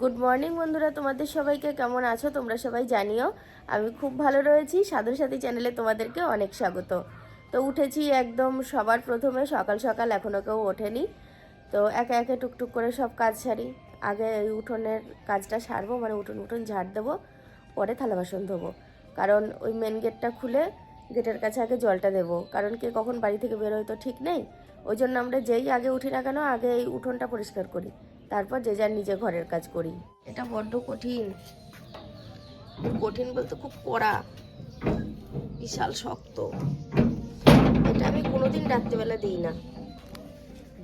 Good morning বন্ধুরা। তোমাদের সবাইকে কেমন আছো? তোমরা সবাই জানিও। আমি খুব ভালো রয়েছি। সাধুর সাথী চ্যানেলে তোমাদেরকে অনেক স্বাগত। তো উঠেছি একদম সবার প্রথমে। সকাল সকাল এখনও কেউ ওঠেনি। তো একে একে টুকটুক করে সব কাজ সারি। আগে এই উঠোনের কাজটা সারবো মানে উঠোন উঠোন ঝাড় দেবো। পরে থালা বাসন ধোবো। কারণ ওই মেন গেটটা খুলে গেটের কাছে আগে জলটা দেবো। কারণ কে কখন বাড়ি থেকে বেরোয় তো ঠিক নেই। ওই জন্য আমরা যেই আগে উঠি না কেন, আগে এই উঠোনটা পরিষ্কার করি। তারপর যে যার নিজে ঘরের কাজ করি। এটা বড্ড কঠিন। কঠিন বলতে খুব কড়া বিশাল শক্ত। এটা আমি কোনোদিন রাত্রিবেলা দিই না।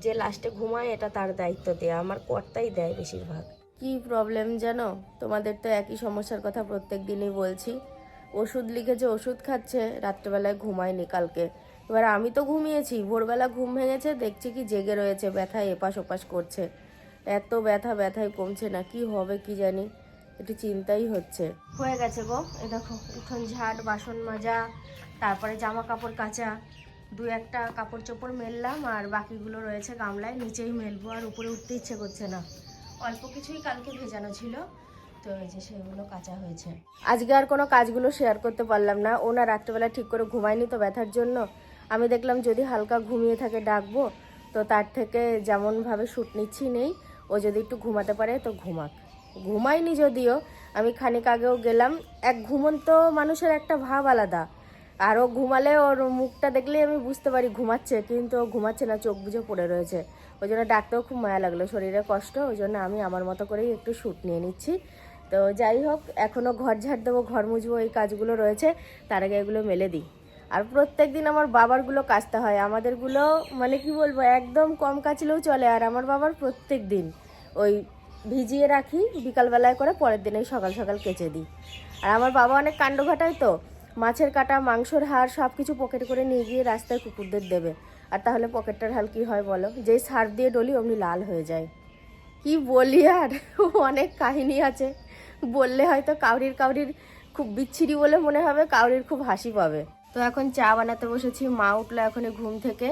যে লাস্টে ঘুমায় এটা তার দায়িত্ব দেয়া। আমার কর্তাই দেয় বেশিরভাগ। কি প্রবলেম জানো? তোমাদের তো একই সমস্যার কথা প্রত্যেক দিনই বলছি। ওষুধ লিখেছে ওষুধ খাচ্ছে রাত্রেবেলায় ঘুমায়নি কালকে। এবার আমি তো ঘুমিয়েছি ভোরবেলা ঘুম ভেঙেছে দেখছি কি জেগে রয়েছে ব্যথায় এপাশ ওপাশ করছে। এত ব্যথা ব্যথায় কমছে না কি হবে কি জানি? একটু চিন্তাই হচ্ছে। হয়ে গেছে গো এ দেখো উঠোন ঝাড় বাসন মাজা তারপরে জামা কাপড় কাচা দু একটা কাপড় চোপড় মেললাম আর বাকিগুলো রয়েছে গামলায় নিচেই মেলবো আর উপরে উঠতে ইচ্ছে করছে না। অল্প কিছুই কালকে ভেজানো ছিল তো এই যে সেগুলো কাঁচা হয়েছে। আজকে আর কোনো কাজগুলো শেয়ার করতে পারলাম না। ও না রাত্রেবেলা ঠিক করে ঘুমায়নি তো ব্যথার জন্য। আমি দেখলাম যদি হালকা ঘুমিয়ে থাকে ডাকবো তো তার থেকে যেমনভাবে শ্যুট নিচ্ছি নেই ও যদি একটু ঘুমাতে পারে তো ঘুমাক। ঘুমায়নি যদিও, আমি খানিক আগেও গেলাম। এক ঘুমন্ত মানুষের একটা ভাব আলাদা। আর ও ঘুমালে ওর মুখটা দেখলেই আমি বুঝতে পারি ঘুমাচ্ছে, কিন্তু ঘুমাচ্ছে না, চোখ বুঝে পড়ে রয়েছে। ওই জন্য ডাকতেও খুব মায়া লাগল, শরীরে কষ্ট, ওই জন্য আমি আমার মতো করেই একটু শ্যুট নিয়ে নিচ্ছি। তো যাই হোক এখনও ঘর ঝাড় দেবো, ঘর মুছবো, এই কাজগুলো রয়েছে। তার আগে এগুলো মেলে দিই। আর প্রত্যেক দিন আমার বাবারগুলো কাচতে হয়। আমাদেরগুলো মানে কি বলব, একদম কম কাচলেও চলে। আর আমার বাবার প্রত্যেক দিন ওই ভিজিয়ে রাখি, বিকালবেলায় করে পরের দিনেই সকাল সকাল কেচে দিই। আর আমার বাবা অনেক কাণ্ড ঘটায় তো। মাছের কাটা, মাংসর হাড় সব কিছু পকেট করে নিয়ে গিয়ে রাস্তায় কুকুরদের দেবে। আর তাহলে পকেটটার হাল কী হয় বলো? যেই সার দিয়ে ডলি অমনি লাল হয়ে যায়। কি বলি আর? অনেক কাহিনী আছে। বললে হয়তো কাউরির কাউরির খুব বিচ্ছিরি বলে মনে হবে, কাউরির খুব হাসি পাবে। তো এখন চা বানাতে বসেছি, মা উঠল এখন ঘুম থেকে।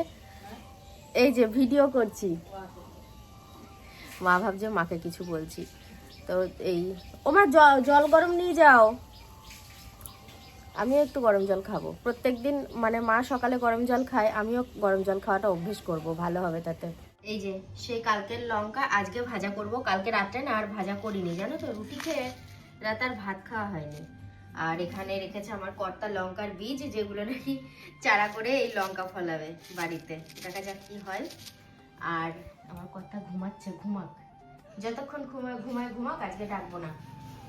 এই যে ভিডিও করছি। মা ভাবছে মাকে কিছু বলছি। তো এই ও মা জল গরম নিয়ে যাও। আমিও একটু গরম জল খাব। প্রত্যেক দিন মানে মা সকালে গরম জল খায়, আমিও গরম জল খাওয়াটা অভ্যেস করব, ভালো হবে তাতে। এই যে, সেই কালকের লঙ্কা আজকে ভাজা করব। কালকে রাত্রে না আর ভাজা করিনি। জানো তো, রুটি খেয়ে রাত আর ভাত খাওয়া হয়নি। আর এখানে রেখেছে আমার কর্তা লঙ্কার বীজ, যেগুলো নাকি চারা করে এই লঙ্কা ফলাবে বাড়িতে। দেখা যাক কি হয়। আর আমার কর্তা ঘুমাচ্ছে, ঘুমাক। যতক্ষণ ঘুমায় ঘুমায় ঘুমাক, আজকে ডাকবো না।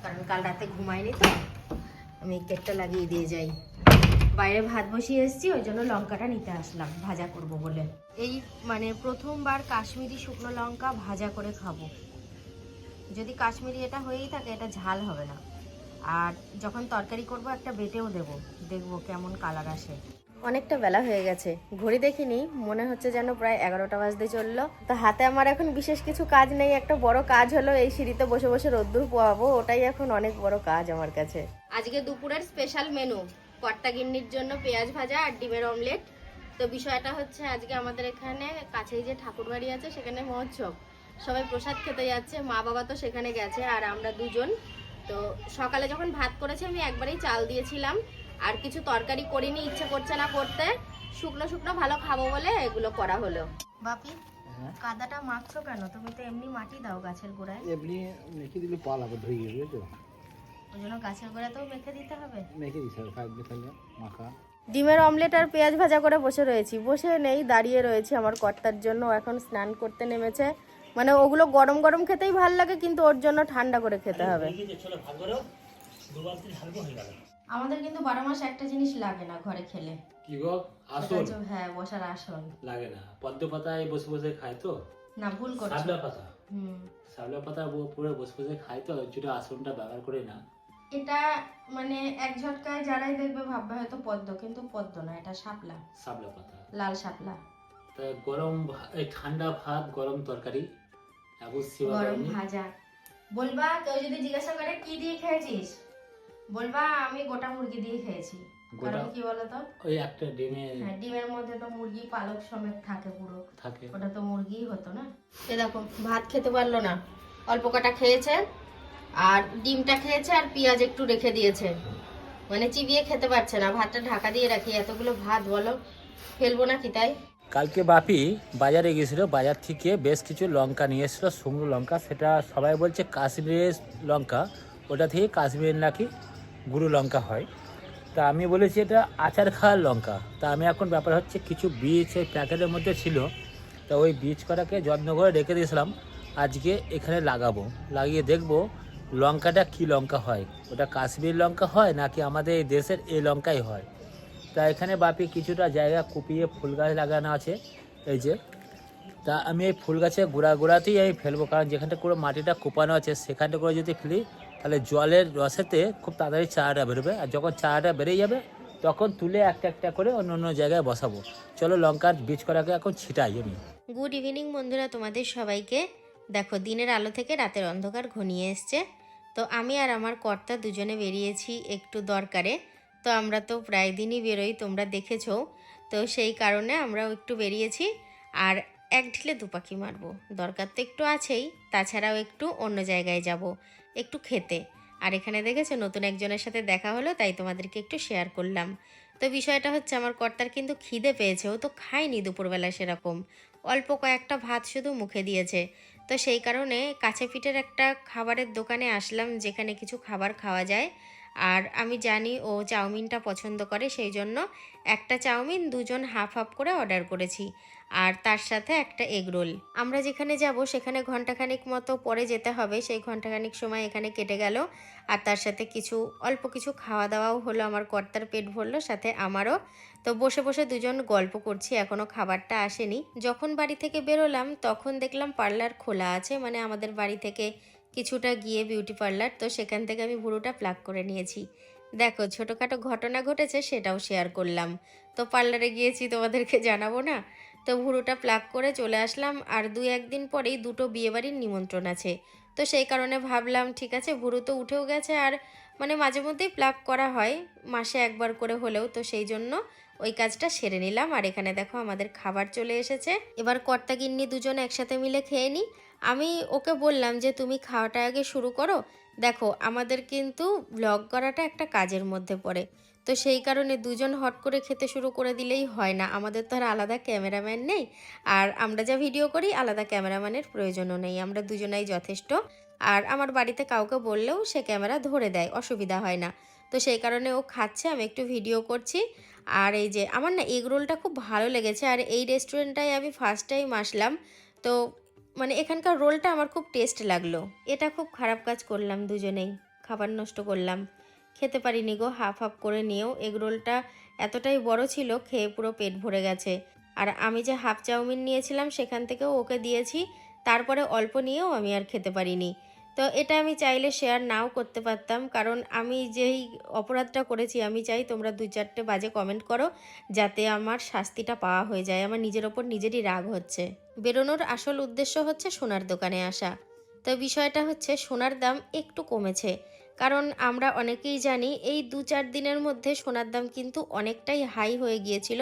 কারণ কাল রাতে ঘুমায়নি তো। আমি কেকটা লাগিয়ে দিয়ে যাই। বাইরে ভাত বসিয়ে এসেছি, ওই জন্য লঙ্কাটা নিতে আসলাম। ভাজা করব বলে। এই মানে প্রথমবার কাশ্মীরি শুকনো লঙ্কা ভাজা করে খাব। যদি কাশ্মীরি এটা হয়েই থাকে, এটা ঝাল হবে না। আর যখন তরকারি করব একটা বেটেও দেব। দেখব কেমন কালার আসে। অনেকটা বেলা হয়ে গেছে। ঘড়ি দেখিনি মনে হচ্ছে যেন প্রায় এগারোটা বাজতে চলল। তো হাতে আমার এখন বিশেষ কিছু কাজ নেই একটা বড় কাজ হলো এই সিঁড়িতে বসে বসে রোদ্দুর পোয়াবো। ওটাই এখন অনেক বড় কাজ আমার কাছে। আজকে দুপুরের স্পেশাল মেনু কর্তা গিন্নির জন্য পেঁয়াজ ভাজা আর ডিমের অমলেট তো বিষয়টা হচ্ছে আজকে আমাদের এখানে কাছেই যে ঠাকুর বাড়ি আছে সেখানে মহোৎসব। সবাই প্রসাদ খেতে যাচ্ছে মা বাবা তো সেখানে গেছে আর আমরা দুজন তো সকালে যখন ভাত করেছি আমি একবারেই চাল দিয়েছিলাম। আর কিছু তরকারি করিনি ইচ্ছে করছে না করতে। শুকনো শুকনো ভালো খাব বলে এগুলো করা হলো। বাপি হ্যাঁ? কাদাটা মাখছো কেন? তুমি তো এমনি মাটি দাও গাছের গোড়ায়। এমনি মেখে দিলে পাল আবার ধরে গেবে বুঝছ? ওই জন্য গাছের গোড়াতেও মেখে দিতে হবে। মেখে দিতে হবে থাকবে তাহলে মাখা। ডিমের অমলেট আর পেঁয়াজ ভাজা করে বসে রয়েছি। বসে নেই দাঁড়িয়ে রয়েছি আমার কর্তার জন্য। এখন স্নান করতে নেমেছে। মানে ওগুলো গরম গরম খেতেই ভালো লাগে কিন্তু ওর জন্য ঠান্ডা করে খেতে হবে। আমাদের কিন্তু বারো মাস একটা জিনিস লাগে না ঘরে খেলে। কি গো? হ্যাঁ বসার আসন লাগে না। পদ্ম পাতায় বসে বসে খায় তো? না ভুল করছ। শাপলা পাতা? হুম। শাপলা পাতা পুরো বসে বসে খায় তো আসনটা ব্যবহার করে না। এটা মানে এক ঝটকায় যারাই দেখবে ভাববে হয়তো পদ্ম কিন্তু পদ্ম না এটা শাপলা। শাপলা পাতা। লাল শাপলা। তা গরম ঠান্ডা ভাত গরম তরকারি গরম ভাজা। বলবা কেউ যদি জিজ্ঞাসা করে কি দিয়ে খেয়েছিস? বলবা আমি গোটা মুরগি দিয়ে খেয়েছি। কারণ কি বলতো ওই একটা ডিমে হ্যাঁ ডিমের মধ্যে তো মুরগি পালক সমেত থাকে পুরো। থাকে। ওটা তো মুরগিই হতো না? এ দেখো ভাত খেতে পারল না। অল্প কটা খেয়েছে আর ডিমটা খেয়েছে আর পেঁয়াজ একটু রেখে দিয়েছে। মানে চিবিয়ে খেতে পারছে না। ভাতটা ঢাকা দিয়ে রাখি। এতগুলো ভাত বলো ফেলব না কি তাই? কালকে বাপি বাজারে গেছিল বাজার থেকে বেশ কিছু লঙ্কা নিয়ে এসেছিল, শুকনো লঙ্কা, সেটা সবাই বলছে কাশ্মীরের লঙ্কা, ওটা থেকে কাশ্মীরের নাকি গুঁড়ো লঙ্কা হয়। তা আমি বলেছি এটা আচার খাওয়ার লঙ্কা। তা আমি এখন ব্যাপার হচ্ছে কিছু বীজ ওই প্যাকেটের মধ্যে ছিল, তা ওই বীজ কটাকে যত্ন করে রেখে দিয়েছিলাম, আজকে এখানে লাগাবো। লাগিয়ে দেখব লঙ্কাটা কি লঙ্কা হয়, ওটা কাশ্মীর লঙ্কা হয় নাকি আমাদের এই দেশের এই লঙ্কাই হয়। তা এখানে বাপি কিছুটা জায়গা কুপিয়ে ফুল গাছ লাগানো আছে। এই যে, তা আমি এই ফুল গাছের গোড়া গোড়াতেই আমি ফেলব, কারণ যেখানটা করে মাটিটা কোপানো আছে, সেখানটা করে যদি ফেলি, তাহলে জলের রসেতে খুব তাড়াতাড়ি চারাটা বেরোবে। আর যখন চারাটা বেরিয়ে যাবে, তখন তুলে একটা একটা করে অন্য অন্য জায়গায় বসাবো। চলো লঙ্কার বীজ করাকে এখন ছিটাই আমি। গুড ইভিনিং বন্ধুরা, তোমাদের সবাইকে। দেখো, দিনের আলো থেকে রাতের অন্ধকার ঘনিয়ে এসছে। তো আমি আর আমার কর্তা দুজনে বেরিয়েছি একটু দরকারে। তো আমরা তো প্রায় দিনই বেরোই, তোমরা দেখেছ। তো সেই কারণে আমরাও একটু বেরিয়েছি আর এক ঢিলে দু পাখি মারবো। দরকার তো একটু আছেই, তাছাড়াও একটু অন্য জায়গায় যাব, একটু খেতে। আর এখানে দেখেছ, নতুন একজনের সাথে দেখা হলো, তাই তোমাদেরকে একটু শেয়ার করলাম। তো বিষয়টা হচ্ছে, আমার কর্তার কিন্তু খিদে পেয়েছে, ও তো খায়নি দুপুরবেলা সেরকম। অল্প কয়েকটা ভাত শুধু মুখে দিয়েছে। তো সেই কারণে কাছে পিঠের একটা খাবারের দোকানে আসলাম, যেখানে কিছু খাবার খাওয়া যায়। আর আমি জানি ও চাউমিনটা পছন্দ করে সেই জন্য একটা চাউমিন দুজন হাফ হাফ করে অর্ডার করেছি। আর তার সাথে একটা এগ রোল আমরা যেখানে যাব, সেখানে ঘন্টাখানিক মতো পরে যেতে হবে। সেই ঘন্টাখানিক সময় এখানে কেটে গেল। আর তার সাথে কিছু, অল্প কিছু খাওয়া দাওয়াও হলো। আমার কর্তার পেট ভরলো, সাথে আমারও। তো বসে বসে দুজন গল্প করছি এখনও খাবারটা আসেনি। যখন বাড়ি থেকে বেরোলাম, তখন দেখলাম পার্লার খোলা আছে। মানে আমাদের বাড়ি থেকে কিছুটা গিয়ে বিউটি পার্লার, তো সেখান থেকে আমি ভুরুটা প্লাক করে নিয়েছি। দেখো, ছোটোখাটো ঘটনা ঘটেছে সেটাও শেয়ার করলাম। তো পার্লারে গিয়েছি, তোমাদেরকে জানাব না? তো ভুরুটা প্লাক করে চলে আসলাম, আর দুই একদিন পরেই দুটো বিয়েবাড়ির নিমন্ত্রণ আছে। তো সেই কারণে ভাবলাম, ঠিক আছে ভুরু তো উঠেও গেছে, আর মানে মাঝে মধ্যেই প্লাক করা হয়, মাসে একবার করে হলেও, তো সেই জন্য ওই কাজটা সেরে নিলাম। আর এখানে দেখো, আমাদের খাবার চলে এসেছে। এবার কর্তা গিন্নি দুজন একসাথে মিলে খেয়ে নিই। আমি ওকে বললাম যে, তুমি খাওয়াটা আগে শুরু করো। দেখো, আমাদের কিন্তু ব্লগ করাটা একটা কাজের মধ্যে পড়ে। তো সেই কারণে দুজন হট করে খেতে শুরু করে দিলেই হয় না। আমাদের তো আর আলাদা ক্যামেরাম্যান নেই। আর আমরা যা ভিডিও করি, আলাদা ক্যামেরাম্যানের প্রয়োজনও নেই। আমরা দুজনাই যথেষ্ট। আর আমার বাড়িতে কাউকে বললেও সে ক্যামেরা ধরে দেয়, অসুবিধা হয় না। তো সেই কারণে ও খাচ্ছে, আমি একটু ভিডিও করছি। আর এই যে, আমার না এগ রোলটা খুব ভালো লেগেছে। আর এই রেস্টুরেন্টটায় আমি ফার্স্ট টাইম আসলাম। তো মানে এখানকার রোলটা আমার খুব টেস্ট লাগল। এটা খুব খারাপ কাজ করলাম দুজনেই। খাবার নষ্ট করলাম। খেতে পারিনি গো হাফ হাফ করে নিয়েও। এগ রোলটা এতটাই বড় ছিল, খেয়ে পুরো পেট ভরে গেছে। আর আমি যে হাফ চাউমিন নিয়েছিলাম, সেখান থেকেও ওকে দিয়েছি। তারপরে অল্প নিয়েও আমি আর খেতে পারিনি। তো এটা আমি চাইলে শেয়ার নাও করতে পারতাম। কারণ আমি যেই অপরাধটা করেছি, আমি চাই তোমরা দুই চারটে বাজে কমেন্ট করো, যাতে আমার শাস্তিটা পাওয়া হয়ে যায়। আমার নিজের ওপর নিজেরই রাগ হচ্ছে। বেরোনোর আসল উদ্দেশ্য হচ্ছে সোনার দোকানে আসা। তো বিষয়টা হচ্ছে সোনার দাম একটু কমেছে। কারণ আমরা অনেকেই জানি, এই দু চার দিনের মধ্যে সোনার দাম কিন্তু অনেকটাই হাই হয়ে গিয়েছিল।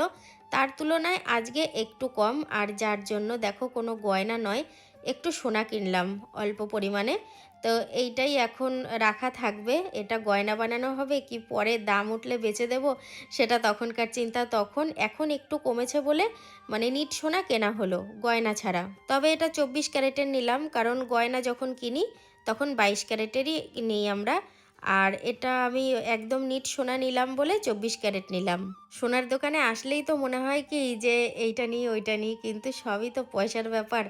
তার তুলনায় আজকে একটু কম। আর যার জন্য দেখো কোনো গয়না নয় একটু সোনা কিনলাম অল্প পরিমাণে। তো এইটাই এখন রাখা থাকবে। এটা গয়না বানানো হবে, কি পরে দাম উঠলে বেচে দেব, সেটা তখনকার চিন্তা, তখন। এখন একটু কমেছে বলে মানে নিট সোনা কেনা হলো, গয়না ছাড়া। তবে এটা চব্বিশ ক্যারেটের নিলাম, কারণ গয়না যখন কিনি, তখন বাইশ ক্যারেটেরই নিই আমরা। আর এটা আমি একদম নিট সোনা নিলাম বলে চব্বিশ ক্যারেট নিলাম। সোনার দোকানে আসলেই তো মনে হয় কি যে এইটা নিই, ওইটা নিই, কিন্তু সবই তো পয়সার ব্যাপার।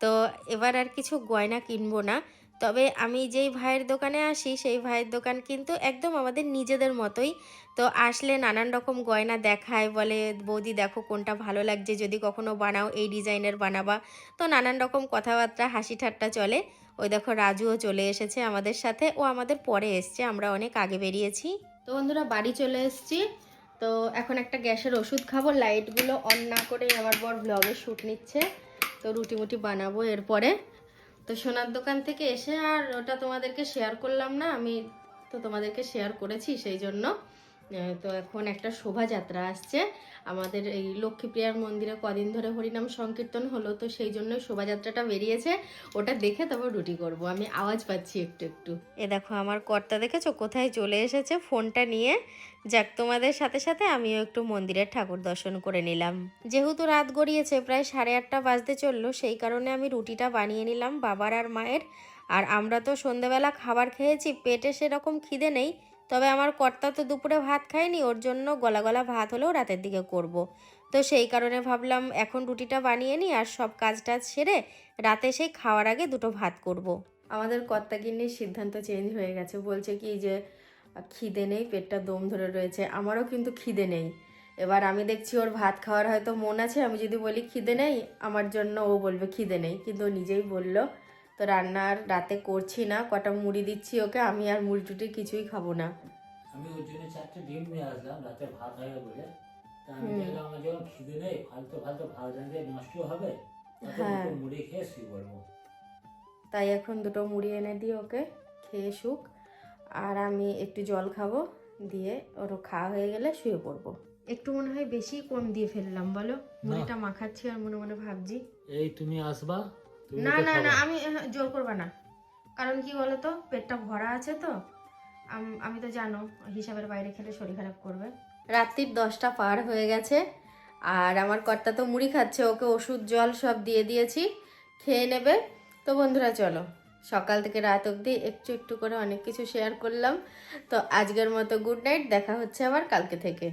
তো এবার আর কিছু গয়না কিনবো না। তবে আমি যেই ভাইয়ের দোকানে আসি, সেই ভাইয়ের দোকান কিন্তু একদম আমাদের নিজেদের মতোই। তো আসলে নানান রকম গয়না দেখায়, বলে, বৌদি, দেখো কোনটা ভালো লাগছে, যদি কখনো বানাও, এই ডিজাইনের বানাবা। তো নানান রকম কথাবার্তা, হাসি ঠাট্টা চলে। ওই দেখো রাজুও চলে এসেছে আমাদের সাথে। ও আমাদের পরে এসছে, আমরা অনেক আগে বেরিয়েছি। তো বন্ধুরা, বাড়ি চলে এসেছি। তো এখন একটা গ্যাসের ওষুধ খাব। লাইটগুলো অন না করে আমার বর ব্লগে শ্যুট নিচ্ছে। তো রুটি মুটি বানাবো এরপরে। তো সোনার দোকান থেকে এসে আর ওটা তোমাদেরকে শেয়ার করলাম না, আমি তো তোমাদেরকে শেয়ার করেছি সেই জন্য। তো এখন একটা শোভাযাত্রা আসছে। আমাদের এই লক্ষ্মীপ্রিয়ার মন্দিরে কদিন ধরে হরিনাম সংকীর্তন হলো, তো সেই জন্য শোভাযাত্রাটা বেরিয়েছে। ওটা দেখে তারপর রুটি করব। আমি আওয়াজ পাচ্ছি একটু একটু। এ দেখো, আমার কর্তা দেখেছ? কোথায় চলে এসেছে? ফোনটা নিয়ে। যাক, তোমাদের সাথে সাথে আমিও একটু মন্দিরের ঠাকুর দর্শন করে নিলাম। যেহেতু রাত গড়িয়েছে, প্রায় সাড়ে আটটা বাজতে চলল, সেই কারণে আমি রুটিটা বানিয়ে নিলাম বাবার আর মায়ের। আর আমরা তো সন্ধেবেলা খাবার খেয়েছি, পেটে সেরকম খিদে নেই। তবে আমার কর্তা তো দুপুরে ভাত খায়নি, ওর জন্য গলা গলা ভাত হলেও রাতের দিকে করব। তো সেই কারণে ভাবলাম এখন রুটিটা বানিয়ে নিই আর সব কাজ টাজ সেরে রাতে সেই খাওয়ার আগে দুটো ভাত করব। আমাদের কর্তা কিন্নির সিদ্ধান্ত চেঞ্জ হয়ে গেছে বলছে কি যে, খিদে নেই, পেটটা দম ধরে রয়েছে আমারও কিন্তু খিদে নেই এবার আমি দেখছি ওর ভাত খাওয়ার হয়তো মন আছে, আমি যদি বলি খিদে নেই, আমার জন্য ও বলবে খিদে নেই কিন্তু নিজেই বলল তো রান্না আর রাতে করছি না কটা মুড়ি দিচ্ছি ওকে আমি আর মুড়ি টুটি কিছুই খাব না। আমি ওর জন্য চারটে ডিম নিয়ে আসলাম রাতে ভাত হবে বলে। তা আমি দেখলাম আমার যখন খিদে নেই ফালতু ফালতু ভাত রাঁধে নষ্ট হবে হ্যাঁ। মুড়ি খেয়ে শুয়ে পড়ব। তাই এখন দুটো মুড়ি এনে দিই ওকে খেয়ে শুক। আর আমি একটু জল খাব দিয়ে ওর খাওয়া হয়ে গেলে শুয়ে পড়ব। একটু মনে হয় বেশি কম দিয়ে ফেললাম বলো? মুড়িটা মাখাচ্ছি আর মনে মনে ভাবছি। এই তুমি আসবা না না না আমি জোর করবা না। কারণ কি বলো তো পেটটা ভরা আছে তো। আমি তো জানো হিসাবের বাইরে খেলে শরীর খারাপ করবে। রাত্রির দশটা পার হয়ে গেছে আর আমার কর্তা তো মুড়ি খাচ্ছে ওকে ওষুধ জল সব দিয়ে দিয়েছি খেয়ে নেবে। তো বন্ধুরা চলো সকাল থেকে রাত অবধি একটু একটু করে অনেক কিছু শেয়ার করলাম। তো আজকের মতো গুড নাইট দেখা হচ্ছে আবার কালকে থেকে।